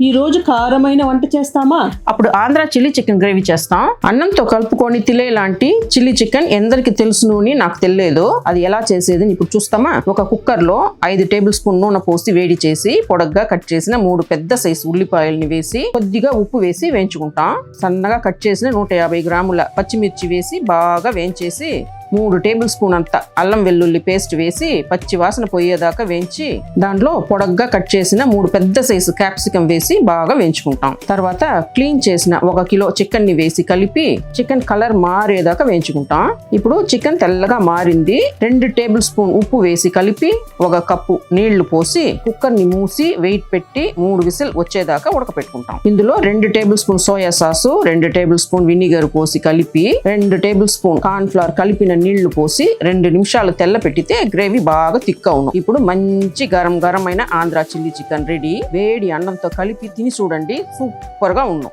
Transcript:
ఈ రోజు కారమైన వంట చేస్తామా? అప్పుడు ఆంధ్ర చిల్లీ చికెన్ గ్రేవీ చేస్తాం. అన్నంతో కలుపుకొని తిలే లాంటి చిల్లీ చికెన్ ఎందరికి తెలుసును అని నాకు తెలియదు. అది ఎలా చేసేది ఇప్పుడు చూస్తామా? ఒక కుక్కర్లో ఐదు టేబుల్ స్పూన్ నూనె పోసి వేడి చేసి పొడగ్గా కట్ చేసిన మూడు పెద్ద సైజు ఉల్లిపాయల్ని వేసి కొద్దిగా ఉప్పు వేసి వేయించుకుంటాం. సన్నగా కట్ చేసిన నూట యాభై గ్రాముల పచ్చిమిర్చి వేసి బాగా వేయించేసి మూడు టేబుల్ స్పూన్ అంత అల్లం వెల్లుల్లి పేస్ట్ వేసి పచ్చి వాసన పోయేదాకా వేయించి దాంట్లో పొడగ్గా కట్ చేసిన మూడు పెద్ద సైజు క్యాప్సికం వేసి బాగా వేయించుకుంటాం. తర్వాత క్లీన్ చేసిన ఒక కిలో చికెన్ని వేసి కలిపి చికెన్ కలర్ మారేదాకా వేయించుకుంటాం. ఇప్పుడు చికెన్ తెల్లగా మారింది. రెండు టేబుల్ స్పూన్ ఉప్పు వేసి కలిపి ఒక కప్పు నీళ్ళు పోసి కుక్కర్ని మూసి వెయిట్ పెట్టి మూడు విసిల్ వచ్చేదాకా ఉడకపెట్టుకుంటాం. ఇందులో రెండు టేబుల్ స్పూన్ సోయా సాసు రెండు టేబుల్ స్పూన్ వినిగర్ పోసి కలిపి రెండు టేబుల్ స్పూన్ కార్న్ ఫ్లవర్ కలిపిన నీళ్ళు పోసి రెండు నిమిషాలు తెల్ల పెట్టితే గ్రేవీ బాగా థిక్ అవును ఇప్పుడు మంచి గరం గరం అయిన ఆంధ్ర చిల్లీ చికెన్ రెడీ. వేడి అన్నంతో కలిపి తిని చూడండి. సూపర్గా ఉన్నాం.